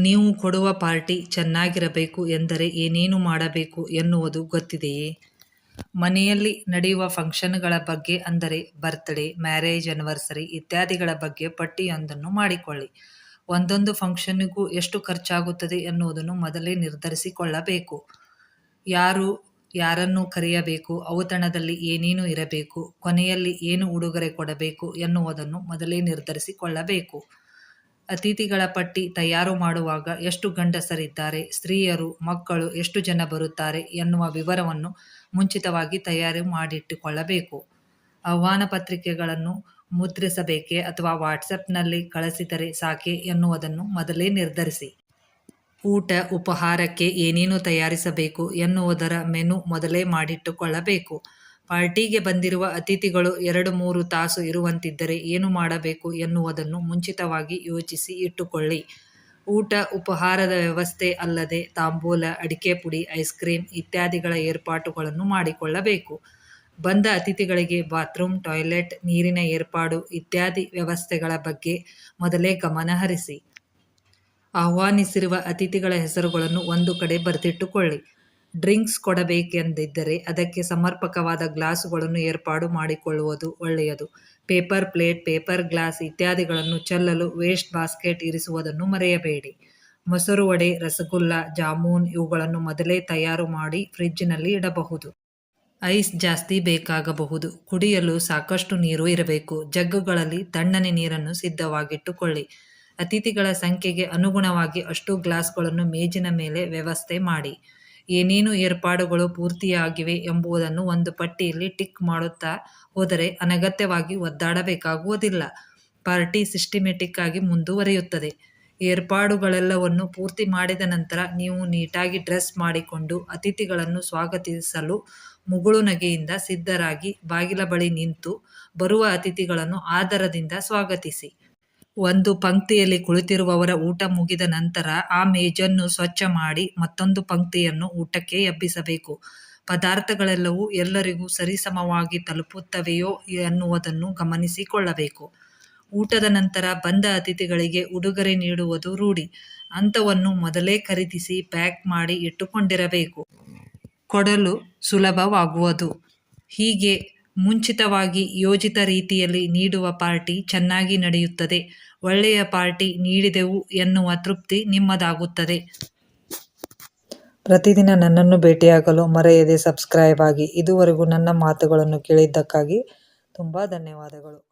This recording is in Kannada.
ನೀವು ಕೊಡುವ ಪಾರ್ಟಿ ಚೆನ್ನಾಗಿರಬೇಕು ಎಂದರೆ ಏನೇನು ಮಾಡಬೇಕು ಎನ್ನುವುದು ಗೊತ್ತಿದೆಯೇ? ಮನೆಯಲ್ಲಿ ನಡೆಯುವ ಫಂಕ್ಷನ್ಗಳ ಬಗ್ಗೆ ಅಂದರೆ ಬರ್ತ್ಡೇ, ಮ್ಯಾರೇಜ್ ಅನಿವರ್ಸರಿ ಇತ್ಯಾದಿಗಳ ಬಗ್ಗೆ ಪಟ್ಟಿಯೊಂದನ್ನು ಮಾಡಿಕೊಳ್ಳಿ. ಒಂದೊಂದು ಫಂಕ್ಷನ್ಗೂ ಎಷ್ಟು ಖರ್ಚಾಗುತ್ತದೆ ಎನ್ನುವುದನ್ನು ಮೊದಲೇ ನಿರ್ಧರಿಸಿಕೊಳ್ಳಬೇಕು. ಯಾರು, ಯಾರನ್ನು ಕರೆಯಬೇಕು, ಔತಣದಲ್ಲಿ ಏನೇನು ಇರಬೇಕು, ಕೊನೆಯಲ್ಲಿ ಏನು ಉಡುಗೊರೆ ಕೊಡಬೇಕು ಎನ್ನುವುದನ್ನು ಮೊದಲೇ ನಿರ್ಧರಿಸಿಕೊಳ್ಳಬೇಕು. ಅತಿಥಿಗಳ ಪಟ್ಟಿ ತಯಾರು ಮಾಡುವಾಗ ಎಷ್ಟು ಗಂಡಸರಿದ್ದಾರೆ, ಸ್ತ್ರೀಯರು, ಮಕ್ಕಳು ಎಷ್ಟು ಜನ ಬರುತ್ತಾರೆ ಎನ್ನುವ ವಿವರವನ್ನು ಮುಂಚಿತವಾಗಿ ತಯಾರು ಮಾಡಿಟ್ಟುಕೊಳ್ಳಬೇಕು. ಆಹ್ವಾನ ಪತ್ರಿಕೆಗಳನ್ನು ಮುದ್ರಿಸಬೇಕೇ ಅಥವಾ ವಾಟ್ಸಪ್ನಲ್ಲಿ ಕಳಿಸಿದರೆ ಸಾಕೆ ಎನ್ನುವುದನ್ನು ಮೊದಲೇ ನಿರ್ಧರಿಸಿ. ಊಟ, ಉಪಹಾರಕ್ಕೆ ಏನೇನು ತಯಾರಿಸಬೇಕು ಎನ್ನುವುದರ ಮೆನು ಮೊದಲೇ ಮಾಡಿಟ್ಟುಕೊಳ್ಳಬೇಕು. ಪಾರ್ಟಿಗೆ ಬಂದಿರುವ ಅತಿಥಿಗಳು ಎರಡು ಮೂರು ತಾಸು ಇರುವಂತಿದ್ದರೆ ಏನು ಮಾಡಬೇಕು ಎನ್ನುವುದನ್ನು ಮುಂಚಿತವಾಗಿ ಯೋಚಿಸಿ ಇಟ್ಟುಕೊಳ್ಳಿ. ಊಟ, ಉಪಹಾರದ ವ್ಯವಸ್ಥೆ ಅಲ್ಲದೆ ತಾಂಬೂಲ, ಅಡಿಕೆ ಪುಡಿ, ಐಸ್ ಕ್ರೀಮ್ ಇತ್ಯಾದಿಗಳ ಏರ್ಪಾಟುಗಳನ್ನು ಮಾಡಿಕೊಳ್ಳಬೇಕು. ಬಂದ ಅತಿಥಿಗಳಿಗೆ ಬಾತ್ರೂಮ್, ಟಾಯ್ಲೆಟ್, ನೀರಿನ ಏರ್ಪಾಡು ಇತ್ಯಾದಿ ವ್ಯವಸ್ಥೆಗಳ ಬಗ್ಗೆ ಮೊದಲೇ ಗಮನ ಹರಿಸಿ. ಆಹ್ವಾನಿಸಿರುವ ಅತಿಥಿಗಳ ಹೆಸರುಗಳನ್ನು ಒಂದು ಕಡೆ ಬರೆದಿಟ್ಟುಕೊಳ್ಳಿ. ಡ್ರಿಂಕ್ಸ್ ಕೊಡಬೇಕೆಂದಿದ್ದರೆ ಅದಕ್ಕೆ ಸಮರ್ಪಕವಾದ ಗ್ಲಾಸುಗಳನ್ನು ಏರ್ಪಾಡು ಮಾಡಿಕೊಳ್ಳುವುದು ಒಳ್ಳೆಯದು. ಪೇಪರ್ ಪ್ಲೇಟ್, ಪೇಪರ್ ಗ್ಲಾಸ್ ಇತ್ಯಾದಿಗಳನ್ನು ಚೆಲ್ಲಲು ವೇಸ್ಟ್ ಬಾಸ್ಕೆಟ್ ಇರಿಸುವುದನ್ನು ಮರೆಯಬೇಡಿ. ಮೊಸರು ವಡೆ, ರಸಗುಲ್ಲ, ಜಾಮೂನ್ ಇವುಗಳನ್ನು ಮೊದಲೇ ತಯಾರು ಮಾಡಿ ಫ್ರಿಜ್ಜಿನಲ್ಲಿ ಇಡಬಹುದು. ಐಸ್ ಜಾಸ್ತಿ ಬೇಕಾಗಬಹುದು. ಕುಡಿಯಲು ಸಾಕಷ್ಟು ನೀರು ಇರಬೇಕು. ಜಗ್ಗುಗಳಲ್ಲಿ ತಣ್ಣನೆ ನೀರನ್ನು ಸಿದ್ಧವಾಗಿಟ್ಟುಕೊಳ್ಳಿ. ಅತಿಥಿಗಳ ಸಂಖ್ಯೆಗೆ ಅನುಗುಣವಾಗಿ ಅಷ್ಟು ಗ್ಲಾಸ್ಗಳನ್ನು ಮೇಜಿನ ಮೇಲೆ ವ್ಯವಸ್ಥೆ ಮಾಡಿ. ಏನೇನು ಏರ್ಪಾಡುಗಳು ಪೂರ್ತಿಯಾಗಿವೆ ಎಂಬುದನ್ನು ಒಂದು ಪಟ್ಟಿಯಲ್ಲಿ ಟಿಕ್ ಮಾಡುತ್ತಾ ಹೋದರೆ ಅನಗತ್ಯವಾಗಿ ಒದ್ದಾಡಬೇಕಾಗುವುದಿಲ್ಲ. ಪಾರ್ಟಿ ಸಿಸ್ಟಮೆಟಿಕ್ ಆಗಿ ಮುಂದುವರಿಯುತ್ತದೆ. ಏರ್ಪಾಡುಗಳೆಲ್ಲವನ್ನು ಪೂರ್ತಿ ಮಾಡಿದ ನಂತರ ನೀವು ನೀಟಾಗಿ ಡ್ರೆಸ್ ಮಾಡಿಕೊಂಡು ಅತಿಥಿಗಳನ್ನು ಸ್ವಾಗತಿಸಲು ಮುಗುಳು ನಗೆಯಿಂದ ಸಿದ್ಧರಾಗಿ ಬಾಗಿಲ ಬಳಿ ನಿಂತು ಬರುವ ಅತಿಥಿಗಳನ್ನು ಆದರದಿಂದ ಸ್ವಾಗತಿಸಿ. ಒಂದು ಪಂಕ್ತಿಯಲ್ಲಿ ಕುಳಿತಿರುವವರ ಊಟ ಮುಗಿದ ನಂತರ ಆ ಮೇಜನ್ನು ಸ್ವಚ್ಛ ಮಾಡಿ ಮತ್ತೊಂದು ಪಂಕ್ತಿಯನ್ನು ಊಟಕ್ಕೆ ಎಬ್ಬಿಸಬೇಕು. ಪದಾರ್ಥಗಳೆಲ್ಲವೂ ಎಲ್ಲರಿಗೂ ಸರಿಸಮವಾಗಿ ತಲುಪುತ್ತವೆಯೋ ಎನ್ನುವುದನ್ನು ಗಮನಿಸಿಕೊಳ್ಳಬೇಕು. ಊಟದ ನಂತರ ಬಂದ ಅತಿಥಿಗಳಿಗೆ ಉಡುಗೊರೆ ನೀಡುವುದು ರೂಢಿ. ಅಂಥವನ್ನು ಮೊದಲೇ ಖರೀದಿಸಿ ಪ್ಯಾಕ್ ಮಾಡಿ ಇಟ್ಟುಕೊಂಡಿರಬೇಕು. ಕೊಡಲು ಸುಲಭವಾಗುವುದು. ಹೀಗೆ ಮುಂಚಿತವಾಗಿ ಯೋಜಿತ ರೀತಿಯಲ್ಲಿ ನೀಡುವ ಪಾರ್ಟಿ ಚೆನ್ನಾಗಿ ನಡೆಯುತ್ತದೆ. ಒಳ್ಳೆಯ ಪಾರ್ಟಿ ನೀಡಿದೆವು ಎನ್ನುವ ತೃಪ್ತಿ ನಿಮ್ಮದಾಗುತ್ತದೆ. ಪ್ರತಿದಿನ ನನ್ನನ್ನು ಭೇಟಿಯಾಗಲು ಮರೆಯದೆ ಸಬ್ಸ್ಕ್ರೈಬ್ ಆಗಿ ಇದುವರೆಗೂ ನನ್ನ ಮಾತುಗಳನ್ನು ಕೇಳಿದ್ದಕ್ಕಾಗಿ ತುಂಬ ಧನ್ಯವಾದಗಳು.